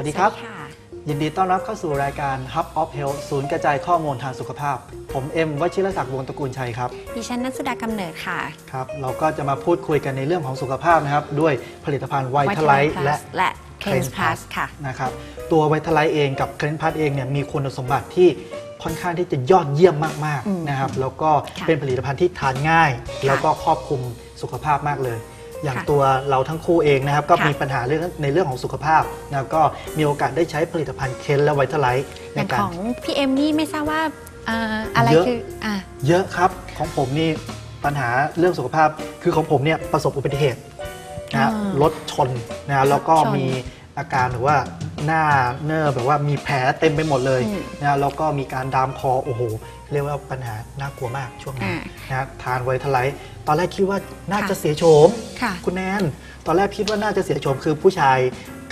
วัสดีครับสวัสดีค่ะยินดีต้อนรับเข้าสู่รายการ Hub of Health ศูนย์กระจายข้อมูลทางสุขภาพ ผมเอ็มวชิรศักดิ์วงศ์ตระกูลชัยครับดิฉันนัทสุดากำเนิดค่ะครับ เราก็จะมาพูดคุยกันในเรื่องของสุขภาพนะครับ ด้วยผลิตภัณฑ์ไวท์ไล Vitalite ท์ Plus และและ Cleanse Cleanse Plus Plus ค่ะนะครับตัวไวท์ไลท์เองกับเคลนพัทเองเนี่ยมีคุณสมบัติที่ค่อนข้างที่จะยอดเยี่ยมมากอืมๆนะครับแล้วก็ค่ะเป็นผลิตภัณฑ์ที่ทานง่าย แล้วก็ครอบคลุมสุขภาพมากเลย อย่างค่ะตัวเราทั้งคู่เองนะครับ ก็ค่ะมีปัญหาเรื่องในเรื่องของสุขภาพแล้วก็มีโอกาสได้ใช้ผลิตภัณฑ์เคนและไวท์ไลท์อในย่างกาขรองพี่เอ็มนี่ไม่ทราบว่าเอ่ออะไรเยอะคืออะเยอะครับของผมนี่ปัญหาเรื่องสุขภาพคือของผมเนี่ยประสบอุบัติเหตุนะฮะอ่ารถชนนะแล้วก็รถชนมี อาการแบบว่าหน้าเนื้อแบบว่ามีแผลเต็มไปหมดเลยอืมนะแล้วก็มีการดามคอโอ้โหเรียกว่าปัญหาน่ากลัวมากช่วงนั้นอ่านะทานไวท์ไลท์ตอนแรกคิดว่าน่าค่ะจะเสียโฉมค่ะคุณแนนตอนแรกคิดว่าน่าจะเสียโฉมคือผู้ชาย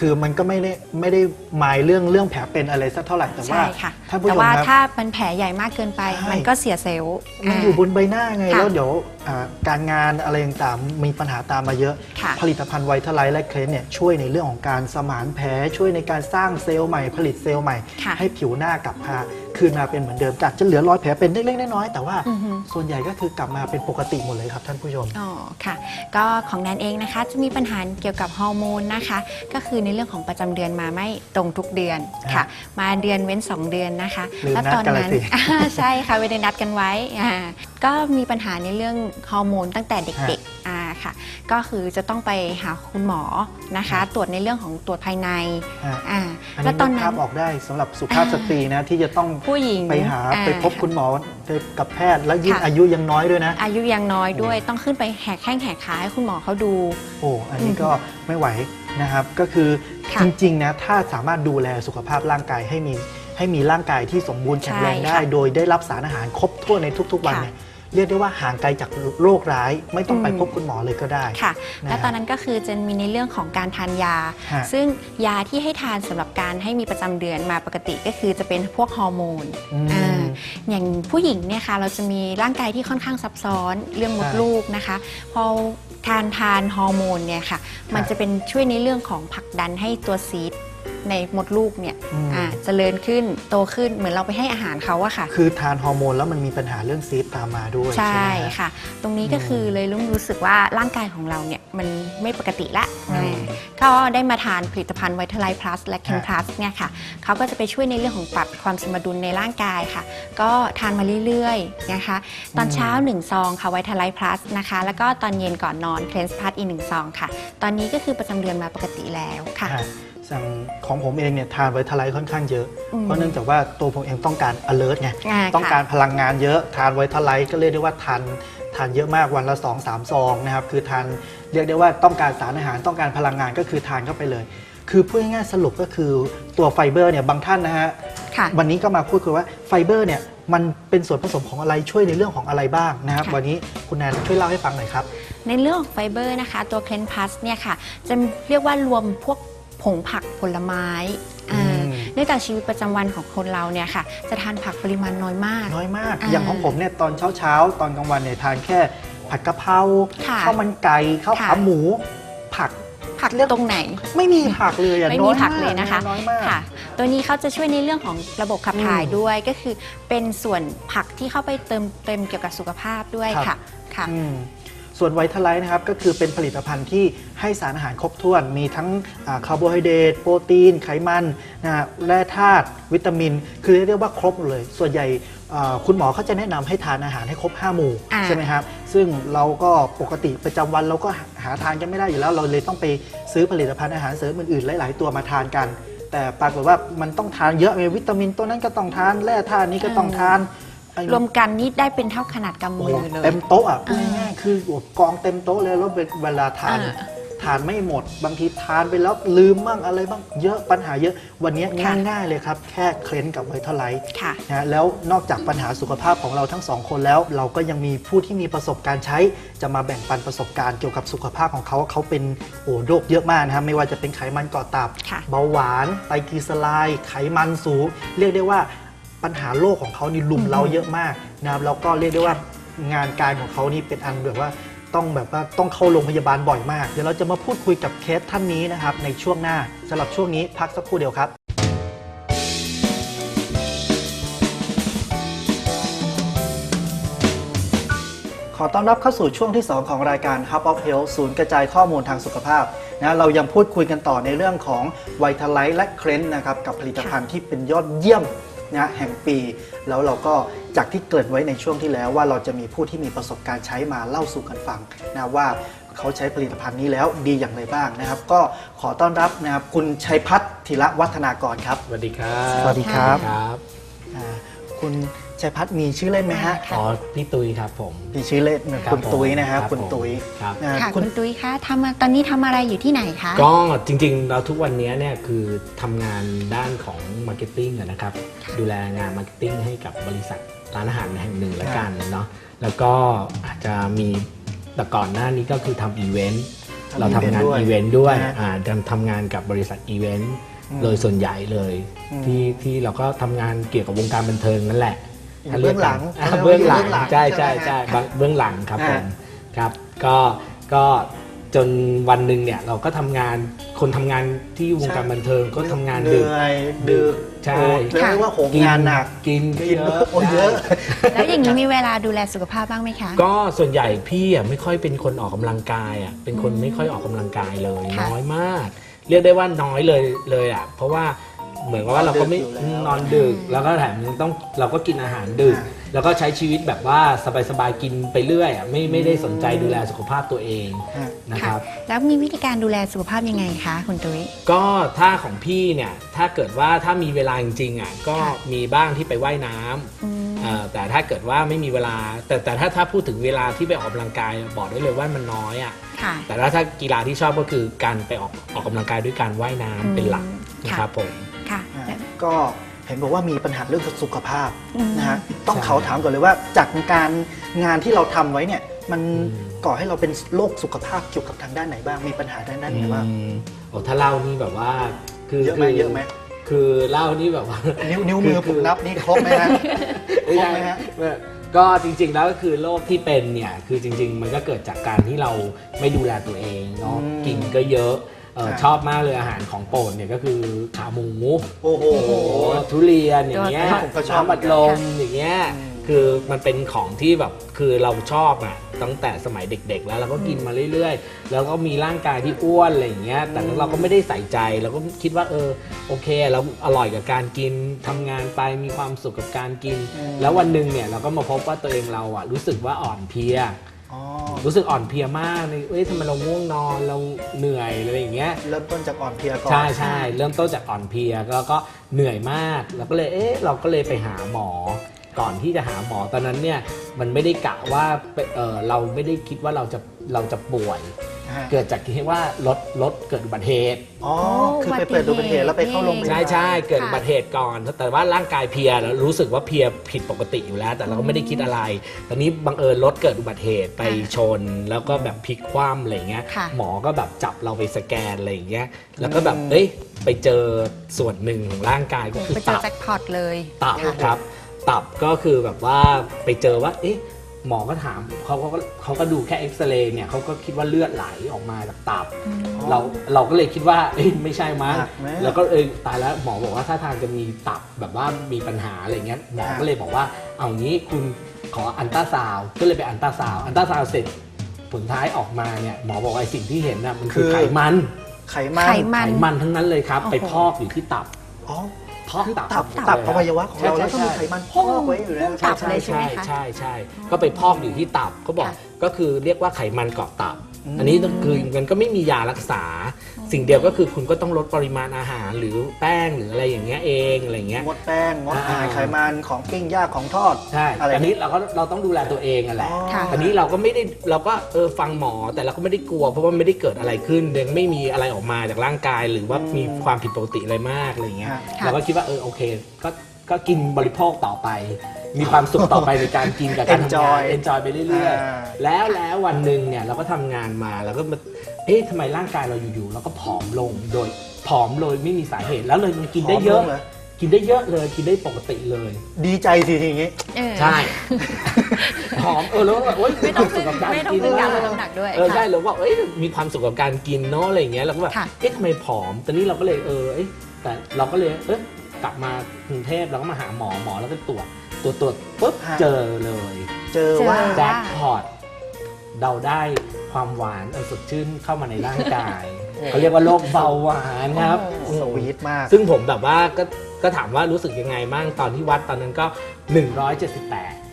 คือมันก็ไม่ได้ไม่ได้หมายเรื่องเรื่องแผลเป็นอะไรสักเท่าไหร่แต่ว่าใช่ค่ะท่านผู้แต่ชมว่าครับ ถ้ามันแผลใหญ่มากเกินไป ใช่ มันก็เสียเซลล์ มันอยู่บนใบหน้าไง ค่ะแล้วเดี๋ยวอ่าการงานอะไรต่างๆมีปัญหาตามมาเยอะ ค่ะ ผลิตภัณฑ์ไวท์ไลท์และเคลนเนี่ยช่วยในเรื่องของการสมานแผลช่วยในการสร้างเซลล์ใหม่ ผลิตเซลล์ใหม่ ค่ะ ให้ผิวหน้ากลับมาคืนมาเป็นเหมือนเดิมจากจะเหลือรอยแผลเป็นเล็กๆน้อยๆแต่ว่าอือฮึ ส่วนใหญ่ก็คือกลับมาเป็นปกติหมดเลยครับท่านผู้ชม อ๋อค่ะ ก็ของแนนเองนะคะ จะมีปัญหาเกี่ยวกับฮอร์โมนนะคะ ก็คือในเรื่องของประจำเดือนมาไม่ตรงทุกเดือนค่ะ มาเดือนเว้น 2 เดือนนะคะ ลืมแล้วนัดตอนกันละนั้นสิ อ่าใช่ค่ะไม่ได้นัดกันไว้อ่าก็มีปัญหาในเรื่องฮอร์โมนตั้งแต่เด็กๆอ่าค่ะ ก็คือจะต้องไปหาคุณหมอนะคะ ตรวจในเรื่องของตรวจภายในอ่าอ่าอันแล้วนี้ตอนนึกนั้ภาพน ออกได้สำหรับสุภาพสตรีนะที่จะต้องผู้หญิงไปหาอ่ไปพบคุณหมอไปกับแพทย์แล้วยิ่งค่ะ อายุยังน้อยด้วยนะ อายุยังน้อยด้วย ต้องขึ้นไปแหกแข้งแหกขาให้คุณหมอเขาดู โอ้ อันนี้ก็ไม่ไหว นะครับ ก็คือค่ะจริงๆนะถ้าสามารถดูแลสุขภาพร่างกายให้มีให้มีร่างกายที่สมบูรณ์แข็งแรงใช่ได้ค่ะโดยได้รับสารอาหารครบถ้วนในทุก ๆ วันค่ะเนี่ยเรียกได้ว่าห่างไกลจากโรคร้าย ไม่ต้องไปอืมพบคุณหมอเลยก็ได้ค่ะนะและตอนนั้นก็คือจะมีในเรื่องของการทานยาฮะซึ่งยาที่ให้ทานสำหรับการให้มีประจำเดือนมาปกติก็คือจะเป็นพวกฮอร์โมนอืมอ่า อย่างผู้หญิงเนี่ยค่ะเราจะมีร่างกายที่ค่อนข้างซับซ้อนเรื่องมดลูกนะคะ พอทานทานฮอร์โมนเนี่ยค่ะ มันจะเป็นช่วยในเรื่องของผลักดันให้ตัวซีด ในมดลูกเนี่ยอืม อ่าเจริญขึ้นโตขึ้นเหมือนเราไปให้อาหารเขาอะค่ะ คือทานฮอร์โมนแล้วมันมีปัญหาเรื่องซีสตามมาด้วยใช่ไหมฮะ ค่ะ ตรงนี้ก็อืมคือเลยรู้รู้สึกว่าร่างกายของเราเนี่ยมันไม่ปกติละอืมอ่าก็ได้มาทานผลิตภัณฑ์ไวท์ไลท์พลัสและเคนฮะ พลัสเนี่ยค่ะเขาก็จะไปช่วยในเรื่องของปรับความสมดุลในร่างกายค่ะ ก็ทานมาเรื่อยๆนะคะ ตอนเช้า 1 ซองค่ะไวท์ไลท์พลัสนะคะ แล้วก็ตอนเย็นก่อนนอนเคลนส์พลัสอีกหนึ่งซองค่ะ ตอนนี้ก็คือประจำเดือนมาปกติแล้วค่ะ ฮะ สั่งของผมเองเนี่ยทานไวท์ไลท์ค่อนข้างเยอะอืมเพราะเนื่องจากว่าตัวผมเองต้องการ alert ไงอ่าต้องค่ะการพลังงานเยอะทานไวท์ไลท์ก็เรียกได้ว่าทานทานเยอะมากวันละ 2 3 ซองนะครับคือทานเรียกได้ว่าต้องการสารอาหารต้องการพลังงานก็คือทานเข้าไปเลย คือพูดง่ายๆสรุปก็คือตัวไฟเบอร์เนี่ยบางท่านนะฮะค่ะวันนี้ก็มาพูดคุยว่าไฟเบอร์เนี่ยมันเป็นส่วนผสมของอะไรช่วยในเรื่องของอะไรบ้างนะครับค่ะวันนี้คุณแนนช่วยเล่าให้ฟังหน่อยครับ ในเรื่องของไฟเบอร์นะคะ ตัวเคลนพัสเนี่ยค่ะ จะเรียกว่ารวมพวก ผงผักผลไม้อ่าอืมเนื่องจากชีวิตประจำวันของคนเราเนี่ยค่ะ จะทานผักปริมาณน้อยมาก น้อยมาก อ่าอย่างของผมเนี่ยตอนเช้าเช้าๆตอนกลางวันเนี่ยทานแค่ผัดกะเพราค่ะข้าวมันไก่ข้าวค่ะขาหมู ผักผักตรงไหน ไม่มีผักเลยอะไม่น้มีอยผักมากเลยนะคะน้อยมาก ค่ะ ตัวนี้เขาจะช่วยในเรื่องของระบบขับถ่ายอืมด้วย ก็คือเป็นส่วนผักที่เข้าไปเติมเต็มเกี่ยวกับสุขภาพด้วยครัค่ะบค่ะ อืม ส่วนไวท์ไลท์นะครับก็คือเป็นผลิตภัณฑ์ที่ให้สารอาหารครบถ้วน มีทั้งอ่าคาร์โบไฮเดรตโปรตีน ไขมันนะฮะแร่ธาตุวิตามิน คือเรียกว่าครบหมดเลย ส่วนใหญ่อ่าคุณหมอเขาจะแนะนำให้ทานอาหารให้ครบ 5 หมู่อ่าใช่ไหมครับ ซึ่งเราก็ปกติประจำวันเราก็หาหาทานกันไม่ได้อยู่แล้ว เราเลยต้องไปซื้อผลิตภัณฑ์อาหารเสริมอื่นๆหลาย ๆ ตัวมาทานกัน แต่ปรากฏว่ามันต้องทานเยอะไงวิตามินตัวนั้นก็ต้องทานแร่ธาตุนี้ก็ต้องทานไอ้ รวมกันนี่ได้เป็นเท่าขนาดกำโอ้มืโหอเลย เต็มโต๊ะอะพูดอ่าง่ายๆคือโอ้โหกองเต็มโต๊ะเลยแล้วเวลาทาน อ่า ทานไม่หมด บางทีทานไปแล้วลืมบ้างอะไรบ้างเยอะปัญหาเยอะ วันนี้ค่ะ ง่ายๆเลยครับ แค่เคลนกับไวท์เทอร์ไลท์ ค่ะนะฮะแล้วนอกจากปัญหาสุขภาพของเราทั้งสองคนแล้ว เราก็ยังมีผู้ที่มีประสบการณ์ใช้ จะมาแบ่งปันประสบการณ์เกี่ยวกับสุขภาพของเขาเขาเป็นโอ้โรคเยอะมากนะครับไม่ว่าจะเป็นไขมันก่อตับ ค่ะ เบาหวานไตรกลีเซอไรด์ไขมันสูง เรียกได้ว่า ปัญหาโรคของเขานี่ลุมเราเยอะมากนะครับแล้วก็เรียกได้ว่างานการของเขานี่เป็นอันแบบว่าต้องแบบว่าต้องเข้าโรงพยาบาลบ่อยมาก เดี๋ยวเราจะมาพูดคุยกับเคสท่านนี้นะครับ ในช่วงหน้าสำหรับช่วงนี้พักสักครู่เดียวครับขอต้อนรับเข้าสู่ช่วงที่ 2 ของรายการ Hub of Health ศูนย์กระจายข้อมูลทางสุขภาพนะเรายังพูดคุยกันต่อในเรื่องของไวท์ไลท์และเครนนะครับกับผลิตภัณฑ์ที่เป็นยอดเยี่ยม นะแห่งปี แล้วเราก็จากที่เกริดไว้ในช่วงที่แล้วว่าเราจะมีผู้ที่มีประสบการณ์ใช้มาเล่าสู่กันฟังนะว่าเขาใช้ผลิตภัณฑ์นี้แล้วดีอย่างไรบ้างนะครับ ก็ขอต้อนรับนะครับคุณชัยพัฒน์ธีระวัฒนากรครับ สวัสดีครับ สวัสดีครับ ครับ อ่า คุณชัยพัฒน์มีชื่อเล่นไหมฮะค่ะอ๋อพี่ตุยครับผมมีชื่อเล่นนะรับคุณตุ้ยนะครับผมคุณตุ้ยครับนะค่ะคุคุณณตุ้ยคะทำตอนนี้ทำอะไรอยู่ที่ไหนคะ ก็จริงๆ เราทุกวันนี้เนี่ยคือทำงานด้านของมาร์เก็ตติ้งอะนะครับ ดูแลงานมาร์เก็ตติ้งให้กับบริษัทร้านอาหารแห่งหนึ่งละกันเนาะ แล้วก็อาจจะมีแต่ก่อนหน้านี้ก็คือทำอีเวนต์ทำเราทำงานอีอีเวเวนนต์ต์ด้ด้ววยยนะฮะอ่าทำงานกับบริษัทอีเวนต์ อืมโดยส่วนใหญ่เลยอืมที่ที่เราก็ทำงานเกี่ยวกับวงการบันเทิงนั่นแหละอยู่เบื้องหลังอ่าใช่ไหมเบื้องหลังเบื้องหลังใช่ใช่ใช่ไหมใช่ฮะเบื้องหลังครับผอ่ามครับก็ก็จนวันหนึ่งเนี่ยเราก็ทำงานคนทำงานที่วงการบันเทิงก็ทำงานเหดึกนื่อยดึกใช่โอ้เรียกว่าโหมงานหนักกินก็กินเยอะโอ้เยอะแล้วอย่างนี้มีเวลาดูแลสุขภาพบ้างไหมคะ ก็ส่วนใหญ่พี่อะไม่ค่อยเป็นคนออกกำลังกายอะเป็นคนไม่ค่อยออกกำลังกายเลยค่ะน้อยมาก เรียกได้ว่าน้อยเลยเลยอะเพราะว่าเหมือนกับว่าเราก็ไม่นอนดึกอยู่แล้ว นอนดึก แล้วก็แถมยังต้องเราก็กินอาหารดึกอ่าแล้วก็ใช้ชีวิตแบบว่าสบายๆกินไปเรื่อยอะไม่ไม่ได้สนใจดูแลสุขภาพตัวเองฮะ นะครับ แล้วมีวิธีการดูแลสุขภาพยังไงคะคุณตุ้ย ก็ถ้าของพี่เนี่ยถ้าเกิดว่าถ้ามีเวลาจริงๆอะก็ค่ะมีบ้างที่ไปว่ายน้ำ อืมเอ่อ แต่ถ้าเกิดว่าไม่มีเวลา แต่แต่ถ้าถ้าพูดถึงเวลาที่ไปออกกำลังกายบอกได้เลยว่ามันน้อยอะค่ะแต่ถ้าถ้ากีฬาที่ชอบก็คือการไปออกออกกำลังกายด้วยการว่ายน้ำอืมเป็นหลักค่ะนะครับผมค่ะอะก็เห็นบอกว่ามีปัญหาเรื่องสุขภาพอืมนะฮะต้องใช่เขาถามก่อนเลยว่าจากการงานที่เราทำไว้เนี่ยมันอืมก่อให้เราเป็นโรคสุขภาพเกี่ยวกับทางด้านไหนบ้างมีปัญหาด้านด้านไหนบ้างอืมโอ้ถ้าเล่านี่แบบว่าคือเยอะไหมคืเยอะไหม คือเล่านี่แบบว่า นิ้วนิ้วมือผมนับนี่ครบไหมฮะไม่ใช่ครบไหมฮะ ก็จริงๆแล้วก็คือโรคที่เป็นเนี่ยคือจริง ๆ มันก็เกิดจากการที่เราไม่ดูแลตัวเองเนาะอืมกินก็เยอะเออครับ ชอบมากเลยอาหารของโปรดเนี่ยก็คือขาหมูโอ้โหโอ้โหทุเรียนอย่างเงี้ยผมก็ชอบน้ำบัดลมอย่างเงี้ยอืม คือมันเป็นของที่แบบคือเราชอบอะตั้งแต่สมัยเด็ก ๆ แล้วเราก็กินมาเรื่อยๆ แล้วก็มีร่างกายที่อ้วนอะไรอย่างเงี้ยแต่เราก็ไม่ได้ใส่ใจเราก็คิดว่าเออโอเคเราอร่อยกับการกินทำงานไปมีความสุขกับการกินอืมแล้ววันหนึ่งเนี่ยเราก็มาพบว่าตัวเองเราอะรู้สึกว่าอ่อนเพลียอ๋อรู้สึกอ่อนเพลียมากเลยเอ้ยทำไมเราง่วงนอนเราเหนื่อยอะไรอย่างเงี้ย เริ่มต้นจากอ่อนเพลียก่อน ใช่ใช่เริ่มต้นจากอ่อนเพลียแล้วก็เหนื่อยมาก แล้วก็เลย เอ๊ะ เราก็เลยไปหาหมอ ก่อนที่จะหาหมอตอนนั้นเนี่ยมันไม่ได้กะว่าไปเออเราไม่ได้คิดว่าเราจะเราจะป่วยฮะเกิดจากที่ว่ารถรถเกิดอุบัติเหตุอ๋อคือไปเปิดดูเป็นเหตุแล้วไปเข้าโรงพยาบาลใช่ใช่เกิดค่ะอุบัติเหตุก่อน แต่ว่าร่างกายเพลียแล้วรู้สึกว่าเพลียผิดปกติอยู่แล้ว แต่เราก็ไม่ได้คิดอะไรตอนนี้บังเอิญรถเกิดอุบัติเหตุไปชน แล้วก็แบบพลิกคว่ำอะไรเงี้ยค่ะหมอก็แบบจับเราไปสแกนอะไรอย่างเงี้ยแล้วก็แบบอืมเอ้ยไปเจอส่วนหนึ่งของร่างกายก็คือไปเจอตับแจ็คพอตเลยตับค่ะครับ ตับก็คือแบบว่าไปเจอว่า เอ๊ะหมอก็ถามเขาเขาก็เขาก็ดูแค่เอ็กซเรย์เนี่ยเขาก็คิดว่าเลือดไหลออกมาจากตับอืมเราเราก็เลยคิดว่าเอ้ยไม่ใช่มั้งหนักไหม แล้วก็เอยตายแล้วหมอบอกว่าถ้าทางจะมีตับแบบว่ามีปัญหาอะไรเงี้ยหมออ่าก็เลยบอกว่า เอางี้คุณขออันตราซาวด์ก็เลยไปอันตราซาวด์อันตราซาวด์เสร็จผลท้ายออกมาเนี่ยหมอบอกว่าไอ้สิ่งที่เห็นน่ะมันคือไขมันไขมันไขมัไขมันทั้งนั้นเลยครับโอ้โหไปพอกอยู่ที่ตับ อ๋อ พอกคือตับตับหมดตับเลอยวัยวะของเราใช่แล้วก็มีใช่ไขมันพอกไว้อยู่แล้วตับใช่เลยใช่ไหมคะใช่ใช่ก็ไปพอกอยู่ที่ตับเขาบอกค่ะก็คือเรียกว่าไขมันเกาะตับอืมอันนี้ก็คือมันก็ไม่มียารักษา สิ่งเดียวก็คือคุณก็ต้องลดปริมาณอาหารหรือแป้งหรืออะไรอย่างเงี้ยเองอะไรอย่างเงี้ย งดแป้งงดอาหารอ่าไขมันของปิ้งย่างของทอดใช่อะไรอันนี้เราก็เราต้องดูแลตัวเองอะแหละค่ะ อันนี้เราก็ไม่ได้เราก็เออฟังหมอแต่เราก็ไม่ได้กลัว เพราะว่าไม่ได้เกิดอะไรขึ้นยังไม่มีอะไรออกมาจากร่างกาย หรือว่าอืมมีความผิดปกติอะไรมากอะไรอย่างเงี้ย ค่ะ เราก็คิดว่าเออโอเค ก็ก็กินบริโภคต่อไป มีความสุขต่อไปในการกินกับการทำงาน Enjoy เอนจอยไปเรื่อยอ่า ๆ แล้วแล้ววันหนึ่งเนี่ยเราก็ทำงานมาแล้วก็มาเอ๊ะทำไมร่างกายเราอยู่ๆเราก็ผอมลงโดยผอมโดยไม่มีสาเหตุแล้วเลยมันกินได้เยอะผมลงหรกินได้เยอะเลยกินได้ปกติเลย ดีใจสิทีนี้ เออ ใช่ หอมเออแล้วก็โอ๊ยไม่ต้องมีควาสุขกับการไม่ต้องกินพึ่งการลดน้ำหนักด้วยเออค่ะใช่แล้วว่าเอ้ยมีความสุขกับการกินเนาะอะไรอย่างเงี้ยเราก็แบบค่ะ เอ๊ะทำไมผอมตอนนี้เราก็เลยเออเอ๊ะแต่เราก็เลยเอ๊ะ กลับมากรุงเทพเราก็มาหาหมอหมอแล้วก็ตรวจตรวจตรวจปุ๊บฮะ เจอเลยเจอว่าเจอแจ็คพอตเราได้ความหวานอันสดชื่นเข้ามาในร่างกาย เขาเรียกว่าโรคเบาหวานครับโอ้โหสวีทมาก ซึ่งผมแบบว่าก็ก็ถามว่ารู้สึกยังไงบ้างตอนที่วัดตอนนั้นก็ 178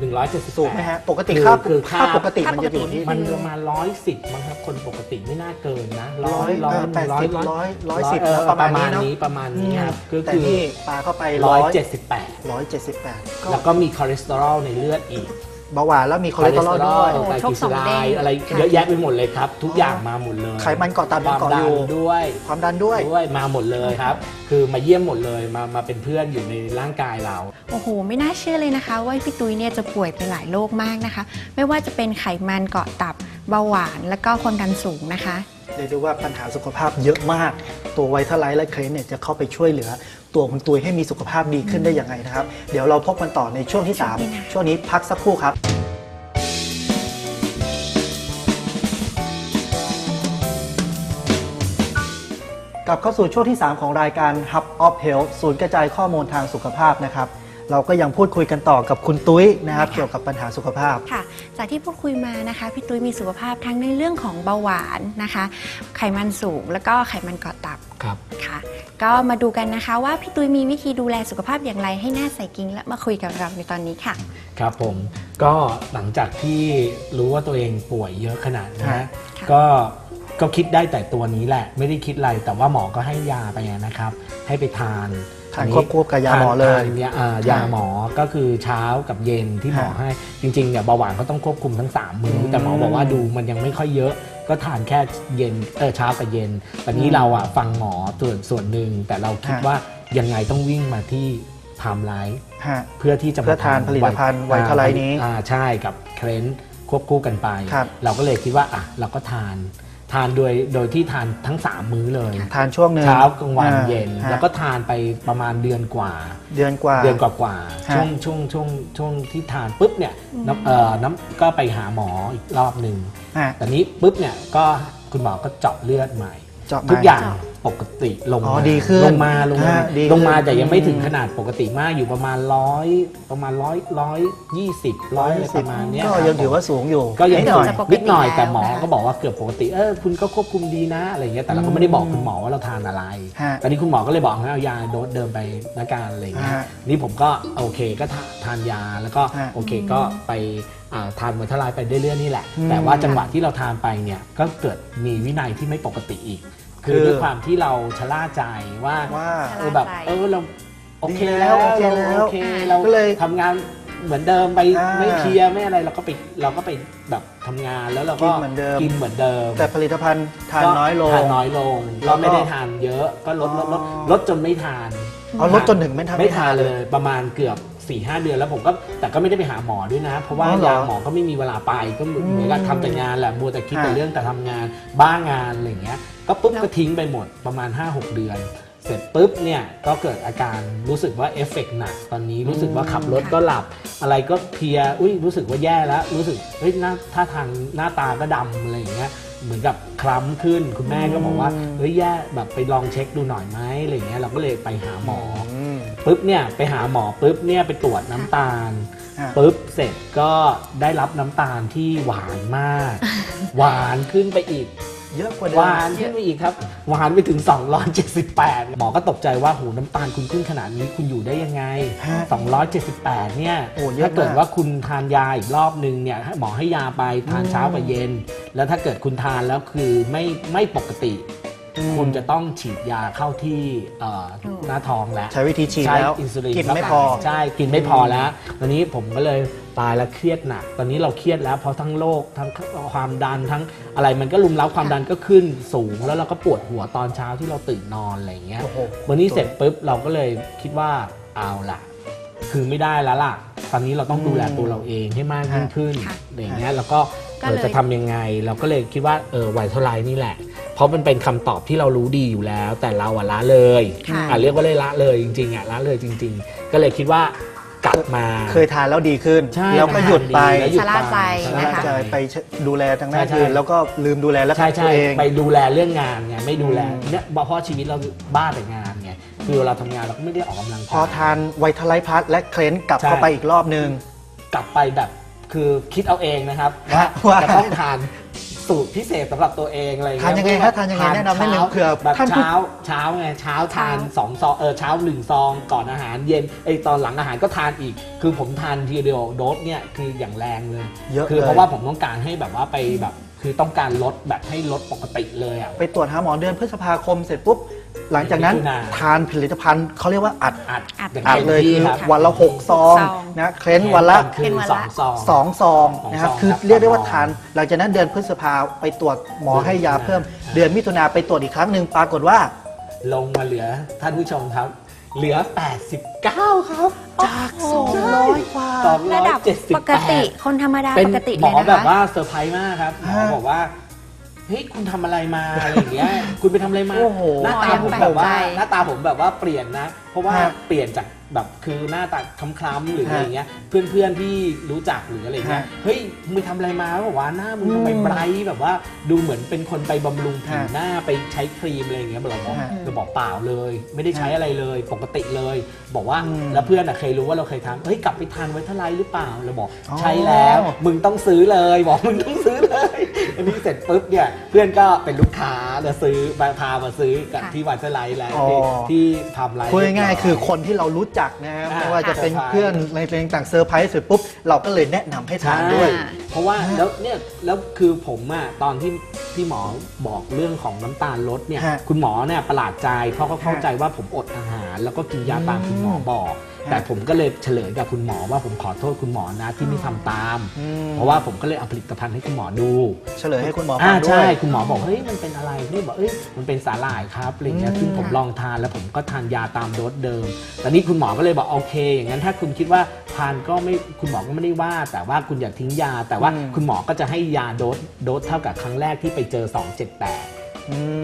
178สูงไหมฮะ ปกติคือค่าคือค่าค่าปกติค่ามันจะอยู่ที่ มันประมาณร้อยสิบมั้งครับคนปกติไม่น่าเกินนะร้อยร้อยแปดสิบร้อยร้อยสิบเออประมาณนี้เนาะประมาณนี้ครับก็แต่คือนี่ปลาเข้าไปร้ร้ออยยเจ็ดสิบแปดร้อยเจ็ดสิบแปดก็แล้วก็มีคอเลสเตอรอลในเลือดอีก เบาหวานแล้วมีคอเลสเตอรอลด้วยโอ้ไตรโชกคลีสเซองอไรเด้งด์อะไรค่ะเยอะแยะไปหมดเลยครับ ทุกอย่างมาหมดเลยไขมันเกาะตามคยังวามเกาะดัอนยู่ ด้วย ความดันด้วย ด้วยมาหมดเลยครับ คือมาเยี่ยมหมดเลยมามาเป็นเพื่อนอยู่ในร่างกายเรา โอ้โห ไม่น่าเชื่อเลยนะคะ ว่าพี่ตุ้ยเนี่ยจะป่วยไปหลายโรคมากนะคะ ไม่ว่าจะเป็นไขมันเกาะตับเบาหวานแล้วก็ความดันสูงนะคะ เรียกได้ว่าปัญหาสุขภาพเยอะมาก ตัวไวท์เทอร์ไลท์และเครนเนี่ยจะเข้าไปช่วยเหลือ ตัวคุณตุยให้มีสุขภาพดีขึ้นได้ยังไงนะครับ เดี๋ยวเราพบกันต่อในช่วงที่ช่วงนี้นะ3ช่วงนี้พักสักครู่ครับกลับเข้าสู่ช่วงที่ 3 ของรายการ Hub of Health ศูนย์กระจายข้อมูลทางสุขภาพนะครับ เราก็ยังพูดคุยกันต่อกับคุณตุ้ยนะครับค่ะเกี่ยวกับปัญหาสุขภาพ ค่ะ จากที่พูดคุยมานะคะพี่ตุ้ยมีสุขภาพทั้งในเรื่องของเบาหวานนะคะ ไขมันสูงแล้วก็ไขมันเกาะตับครับค่ะ ก็มาดูกันนะคะว่าพี่ตุ้ยมีวิธีดูแลสุขภาพอย่างไรให้หน้าใสกิ้งและมาคุยกับเราในตอนนี้ค่ะ ครับผมก็หลังจากที่รู้ว่าตัวเองป่วยเยอะขนาดนี้ค่ะนะค่ะก็ก็คิดได้แต่ตัวนี้แหละ ไม่ได้คิดอะไรแต่ว่าหมอก็ให้ยาไปนะครับ ให้ไปทาน ทานอัควบคู่กับยาหมอเลยทานยาอ่ายาหมอก็คือเช้ากับเย็นที่หมอค่ะให้จริงๆเนี่ยเบาหวานเขาต้องควบคุมทั้ง 3 มืออมแต่หมอบอกว่าดูมันยังไม่ค่อยเยอะก็ทานแค่เย็นเออเช้ากับเย็นตอนนี้อืมเราอะฟังหมอส่วนส่วนหนึ่งแต่เราคิดค่ะว่ายังไงต้องวิ่งมาที่ไทม์ไลน์ฮะเพื่อที่จะมเพื่อทานผลิตภัณฑ์ไวท์เทอร์ไลท์นี้อ่าใช่กับเครนควบคู่กันไปครับเราก็เลยคิดว่าอะเราก็ทานทานโดยโดยที่ทานทั้ง 3 มื้อเลย ทานช่วงหนึ่ง เช้ากลางวันอ่าเย็น ฮะ แล้วก็ทานไปประมาณเดือนกว่า เดือนกว่า เดือนกว่ากว่าๆฮะช่วงช่วงช่วงช่วงที่ทานปุ๊บเนี่ยน้ำเอ่อน้ำก็ไปหาหมออีกรอบหนึ่งฮะ แต่นี้ปุ๊บเนี่ยก็คุณหมอก็เจาะเลือดใหม่ เจาะทุกไม้อย่างเจาะปกติลงอ๋อมาดีขึ้นลงมาลงมาฮะดีขึ้นลงมาแต่ยังไม่ถึงอืมขนาดปกติมากอยู่ประมาณร้อยประมาณร้อยร้อยยี่สิบร้อยอะไรประมาณเนี้ยก็ครับยังถือว่าสูงอยู่ก็ยังนิดหน่อยจะปกตินิดหน่อยแล้วแต่หมอนะคะก็บอกว่าเกือบปกติเออคุณก็ควบคุมดีนะอะไรเงี้ยแต่เราก็ไม่ได้บอกคุณหมอว่าเราทานอะไร ฮะตอนนี้คุณหมอก็เลยบอกให้เอายาโดสเดิมไปละกันอะไรเงี้ยฮะนี่ผมก็โอเคก็ทาทานยาแล้วก็ฮะ โอเคก็ไปอ่า ทานวันทลายไปเรื่อยๆนี่แหละอืมแต่ว่าจังหวะที่เราทานไปเนี่ยก็เกิดมีวินัยที่ไม่ปกติอีก คือคือด้วยความที่เราชะล่าใจว่าว่าเออแบบเออเราโอเคดีแล้แล้ววโอเคแล้วโอเคเราก็เลยทำงานเหมือนเดิมไปอ่าไม่เพลียไม่อะไรเราก็ไปเราก็ไปแบบทำงานแล้วเราก็กินเหมือนเดิมกินเหมือนเดิม แต่ผลิตภัณฑ์ทานก็น้อยลงทานน้อยลงแล้ก็วก็ไม่ได้ทานเยอะก็ลดลดลดอ๋อลดจนไม่ทานเอาลดจนถึงไม่ทานไม่ทานเลยประมาณเกือบ 4ี่หเดือนแล้วผมก็แต่ก็ไม่ได้ไปหาหมอด้วยนะ เพราะว่าอ๋อเหรอยาหมอก็ไม่มีเวลาไปก็เหมือนอืมเหมือนกับทำแต่งานแหละมัวแต่คิดแต่ฮะเรื่องแต่ทำงานบ้างานอะไรอย่างเงี้ยก็ปุ๊บแล้วก็ทิ้งไปหมดประมาณ 5-6 เดือน เสร็จปุ๊บเนี่ยก็เกิดอาการรู้สึกว่าเอฟเฟกต์หนักตอนนี้รู้สึกว่าขับรถก็หลับ อะไรก็เพลียอุ้ยรู้สึกว่าแย่แล้ว รู้สึกเฮ้ยหน้าท่าทางหน้าตาก็ดำอะไรอย่างเงี้ยเหมือนกับคล้ำขึ้นคุณแม่ก็บอกว่าอืมเฮ้ยแย่แบบไปลองเช็คดูหน่อยไหมอะไรอย่างเงี้ยเราก็เลยไปหาหมอม ปุ๊บเนี่ยไปหาหมอปุ๊บเนี่ยไปตรวจน้ำตาลฮะปุ๊บเสร็จก็ได้รับน้ำตาลที่หวานมาก หวานขึ้นไปอีกเยอะกว่าเดิหมวานขึ้นไปอีกครับ หวานไปถึง 278 หมอก็ตกใจว่าหูน้ำตาลคุณขึ้นขนาดนี้คุณอยู่ได้ยังไงฮะ278 เนี่ยโอ้เยอะถ้าเกิดมากว่าคุณทานยาอีกรอบนึงเนี่ยหมอให้ยาไปทานเช้ากับเย็น แล้วถ้าเกิดคุณทานแล้วคือไม่ไม่ปกติอืม คุณจะต้องฉีดยาเข้าที่เอ่ออืมหน้าท้องแล้ว ใช้วิธีฉีดใช้แล้วอินซูลินกินครับไม่พอ ใช่กินไม่พอแล้ว ตอนนี้ผมก็เลยตายแล้วเครียดหนัก ตอนนี้เราเครียดแล้วเพราะทั้งโรคทั้งความดันทั้งอะไรมันก็ลุมเล้าความดันก็ขึ้นสูง แล้วเราก็ปวดหัวตอนเช้าที่เราตื่นนอนอะไรอย่างเงี้ย โอ้โห วันนี้เสร็จปุ๊บเราก็เลยคิดว่าเอาล่ะ คือไม่ได้แล้วล่ะ ตอนนี้เราต้องดูแลตัวเราเองให้มากยิ่งขึ้นค่ะอะไรอย่างเงี้ยแล้วก็ก็เออเลยจะทำยังไง เราก็เลยคิดว่าเออไวท์เท่าไรนี่แหละ เพราะมันเป็นคำตอบที่เรารู้ดีอยู่แล้ว แต่เราอะละเลยค่ะ อะเรียกว่าเลยละเลยจริงๆอะละเลยจริง ๆ ก็เลยคิดว่ากลับมา เคยทานแล้วดีขึ้น ใช่แล้วก็หยุดไปแล้วหยุดชะล่าใจชะแล้ล่าวนะคะ ใจไปดูแลทางหน้าใช่ที่ใช่แล้วก็ลืมดูแลแล้วใช่ตัใช่วเอง ไปดูแลเรื่องงานไงไม่ดูแลอืม เนี่ยเพราะชีวิตเราบ้าแต่งานไงคือเราทำงานเราก็ไม่ได้ออกกำลังพอกายทานไวท์ไลท์พัทและเคลนกลับใช่ เข้าไปอีกรอบนึง กลับไปแบบคือคิดเอาเองนะครับว่าว่าว่าจะต้องทาน สูตรพิเศษสำหรับตัวเองอะไรอทานยังไงเฮะทานยังไงแนะนำนิดนึงช้าเผื่อแบบท่านผู้ เช้าเช้าไงเช้าทานเช้าสองซองเออเช้าหนึ่งซองก่อนอาหารเย็นไอยตอนหลังอาหารก็ทานอีก คือผมทานทีเดียวโดสเนี่ยคืออย่างแรงเลย เยอะคือเลยเพราะว่าผมต้องการให้แบบว่าไปแบบ คือต้องการลดแบบให้ลดปกติเลยอะ ไปตรวจหาหมอเดือนพฤษภาคมเสร็จปุ๊บ หลังจากนั้นมิถุนาทานผลิตภัณฑ์เขาเรียกว่าอัดอัดอัดอย่างอัดต็มเลยที่คือครับวันละหกซองซองนะเคลนวันละคือเป็นวันสละองซองสองซองนะครับสองซองคือครับเรียกได้ว่าสองซองทาน หลังจากนั้นเดือนพฤษภาไปตรวจหมอให้ยาเพิ่มอ่าเดือนมิถุนาไปตรวจอีกครั้งหนึ่งปรากฏว่า ลงมาเหลือท่านผู้ชมครับ เหลือ 89 ครับ จากโอ้โห200กว่าสองร้ระอยดับเจ็ดสิบปกติคนธรรมดาเป็นปกติหมเลยอนะแบบคะว่าเซอร์ไพรส์มากครับหมอฮะบอกว่า เฮ้ยคุณทำอะไรมาอะไรอย่างเงี้ย คุณไปทำอะไรมาโอ้โห หน้าตาผมหมอยังแบบว่าแปลกใจหน้าตาผมแบบว่าเปลี่ยนนะ เพราะว่าฮะเปลี่ยนจาก แบบคือหน้าตาคล้ำๆหรืออะไรฮะเงี้ย เพื่อนๆที่รู้จักหรืออะไรเงี้ยฮะเฮ้ยมึงทำอะไรมาบอกว่าหน้ามึงทำไมอืมไบรท์แบบว่าดูเหมือนเป็นคนไปบำรุงผิวฮะหน้าไปใช้ครีมอะไรอย่างเงี้ยบอกว่าฮะเราบอกเปล่าเลย ไม่ได้ใช้อะไรเลยปกติเลย บอกว่าอืมแล้วเพื่อนอะเคยรู้ว่าเราเคยทำเฮ้ยกลับไปทานไวท์เทอร์ไลท์หรือเปล่าเราบอกอ๋อใช้แล้วมึงต้องซื้อเลยบอกมึงต้องซื้อเลยอันนี้เสร็จปุ๊บเนี่ยเพื่อนก็เป็นลูกค้าจะซื้อมาพามาซื้อกับค่ะที่ไวท์เทอร์ไลท์แล้วอ๋อที่ที่ทำไลท์พูดง่ายเรีบร้ๆคือคนที่เรารู้จักนะฮะอ่าไม่ว่าจะเป็นเซอร์ไพรส์เพื่อนในเพลงต่างเซอร์ไพรส์เสร็จปุ๊บ เราก็เลยแนะนำให้ทานด้วย อ่า เพราะว่าฮะแล้วเนี่ยแล้วคือผมอะตอนที่ที่หมอบอกเรื่องของน้ำตาลลดเนี่ยฮะคุณหมอเนี่ยประหลาดใจเพราะเขาเข้าฮะใจว่าผมอดอาหาร แล้วก็กินยาตามคุณหมอบอกฮะ แต่ผมก็เลยเฉลยกับคุณหมอว่าผมขอโทษคุณหมอนะที่ไม่ทำตามอืมเพราะว่าผมก็เลยเอาผลิตภัณฑ์ให้คุณหมอดู เฉลยให้คุณหมอฟัอ่างด้วใช่ยคุณหมอบอกเฮ้ยมันเป็นอะไรนี่บอกเอ้ยมันเป็นสาหร่ายครับอะไรเงี้ยอืมซึ่งผมลองทานแล้วผมก็ทานยาตามโดสเดิมตอนนี้คุณหมอก็เลยบอกโอเค อย่างนั้นถ้าคุณคิดว่าทานก็ไม่คุณหมอก็ไม่ได้ว่า แต่ว่าคุณอย่าทิ้งยา แต่ว่าอืมคุณหมอก็จะให้ยาโดสโดสเท่ากับครั้งแรกที่ไปเจอ 278อืม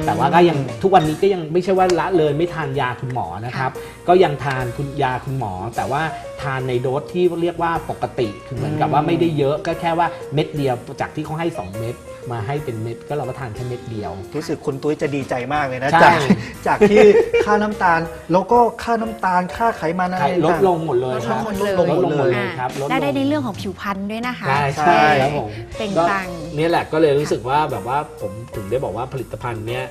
แต่ว่าก็ยังทุกวันนี้ก็ยังไม่ใช่ว่าละเลยไม่ทานยาคุณหมอนะครับ ก็ยังทานคุณยาคุณหมอ แต่ว่าทานในโดสที่เรียกว่าปกติคือเหมือนกับว่าไม่ได้เยอะก็แค่ว่าเม็ดเดียวจากที่เขาให้ 2 เม็ด มาให้เป็นเม็ดก็เราก็ทานแค่เม็ดเดียว รู้สึกคุณตุ้ยจะดีใจมากเลยนะใช่ จากจากที่ค่าน้ำตาล แล้วก็ค่าน้ำตาลค่าไขมันอะไรไข่ลดต่าง ลงหมดเลยครับ ลดลงหมดเลย ลดลงหมดเลยอ่าครับลดลงได้ได้ในเรื่องของผิวพรรณด้วยนะคะใช่ใช่ใช่ครับผมเปล่งก็ปลั่งเนี่ยแหละก็เลยรู้สึกว่าแบบว่าผมถึงได้บอกว่าผลิตภัณฑ์เนี้ย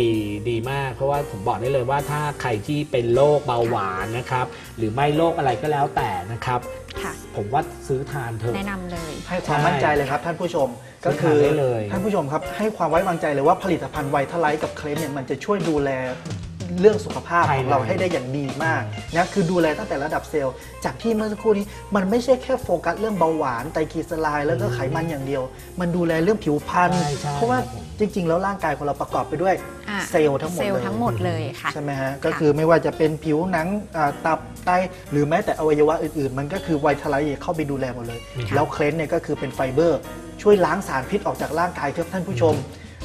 ดีดีมาก เพราะว่าผมบอกได้เลยว่าถ้าใครที่เป็นโรคเบาหวานนะครับ หรือไม่โรคอะไรก็แล้วแต่นะครับ ค่ะ ผมว่าซื้อทานเถอะ แนะนำเลย ให้ความใช่มั่นใจเลยครับท่านผู้ชมก็คือทานได้เลย ท่านผู้ชมครับให้ความไว้วางใจเลยว่าผลิตภัณฑ์ไวท์เทอร์ไลท์กับเคลมเนี่ยมันจะช่วยดูแล เรื่องสุขภาพของเราให้ได้อย่างดีมากนะคือดูแลตั้งแต่ระดับเซลล์ จากที่เมื่อสักครู่นี้มันไม่ใช่แค่โฟกัสเรื่องเบาหวานไตรกลีเซอไรด์แล้วก็ไขมันอย่างเดียว มันดูแลเรื่องผิวพรรณใช่ใช่เพราะว่าครับผมจริง ๆ แล้วร่างกายของเราประกอบไปด้วยอะเซลล์ทั้งหมดเซลเลล์ยทั้งหมดเลยค่ะใช่ไหมฮะก็คือไม่ว่าจะเป็นผิวหนังอ่าตับไตหรือแม้แต่อวัยวะอื่นๆ มันก็คือไวท์ไลท์เข้าไปดูแลหมดเลยค่ะแล้วเคลนเนี่ยก็คือเป็นไฟเบอร์ ช่วยล้างสารพิษออกจากร่างกายครับท่านผู้ชม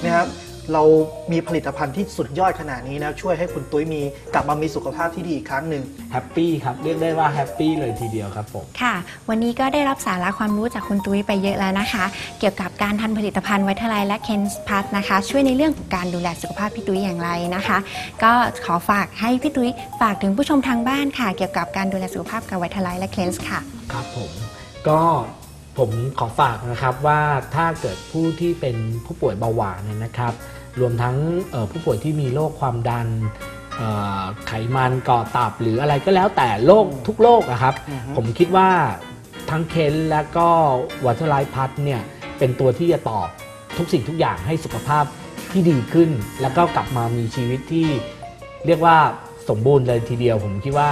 นะครับ เรามีผลิตภัณฑ์ที่สุดยอดขนาดนี้นะช่วยให้คุณตุ้ยมีกลับมามีสุขภาพที่ดีอีกครั้งหนึ่งแฮปปี้ครับเรียกได้ว่าแฮปปี้เลยทีเดียวครับผมค่ะ วันนี้ก็ได้รับสาระความรู้จากคุณตุ้ยไปเยอะแล้วนะคะ เกี่ยวกับการทานผลิตภัณฑ์ไวท์เทอร์ไลท์และเคนส์พัทนะคะ ช่วยในเรื่องของการดูแลสุขภาพพี่ตุ้ยอย่างไรนะคะ ก็ขอฝากให้พี่ตุ้ยฝากถึงผู้ชมทางบ้านค่ะ เกี่ยวกับการดูแลสุขภาพกับไวท์เทอร์ไลท์และเคนส์ค่ะครับผมก็ผมขอฝากนะครับว่าถ้าเกิดผู้ที่เป็นผู้ป่วยเบาหวานเนี่ยนะครับ รวมทั้งเอ่อผู้ป่วยที่มีโรคความดันเอ่อไขมันก่อตับหรืออะไรก็แล้วแต่โรคทุกโรคอะครับอือฮึผมคิดว่าทั้งเคนและก็วัตเทอร์ไลท์พัทเนี่ยเป็นตัวที่จะตอบทุกสิ่งทุกอย่างให้สุขภาพที่ดีขึ้น แล้วก็กลับมามีชีวิตที่เรียกว่าสมบูรณ์เลยทีเดียว ผมคิดว่า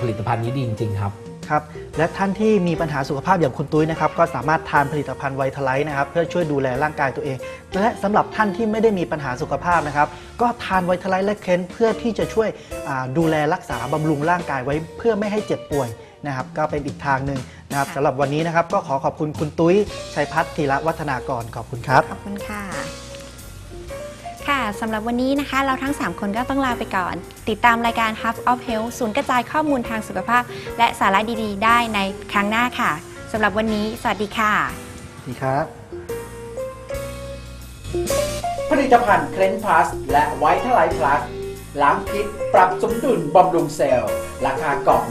ผลิตภัณฑ์นี้ดีจริง ๆ ครับ ครับ และท่านที่มีปัญหาสุขภาพอย่างคุณตุ้ยนะครับก็สามารถทานผลิตภัณฑ์ไวท์ไลท์นะครับเพื่อช่วยดูแลร่างกายตัวเอง และสำหรับท่านที่ไม่ได้มีปัญหาสุขภาพนะครับก็ทานไวท์ไลท์และเคนเพื่อที่จะช่วยอ่าดูแลรักษาบำรุงร่างกายไว้เพื่อไม่ให้เจ็บป่วยนะครับก็เป็นอีกทางหนึ่งนะครับค่ะสำหรับวันนี้นะครับก็ขอขอบคุณคุณตุ้ยชัยพัฒน์ธีระวัฒนากรขอบคุณครับ ขอบคุณค่ะ สำหรับวันนี้นะคะ เราทั้ง 3 คนก็ต้องลาไปก่อน ติดตามรายการ Hub of Health ศูนย์กระจายข้อมูลทางสุขภาพ และสาระดีๆ ได้ในครั้งหน้าค่ะสำหรับวันนี้ สวัสดีค่ะสวัสดีครับ ผลิตภัณฑ์เคลนพลัสและไวท์ไลท์พลัสล้างพิษ ปรับสมดุลบำรุงเซลล์ ราคากล่อง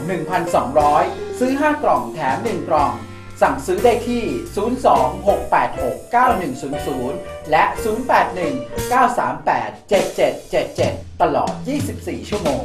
1,200 ซื้อ 5 กล่องแถม 1 กล่อง สั่งซื้อได้ที่ 026869100 และ 081-938-7777 ตลอด 24 ชั่วโมง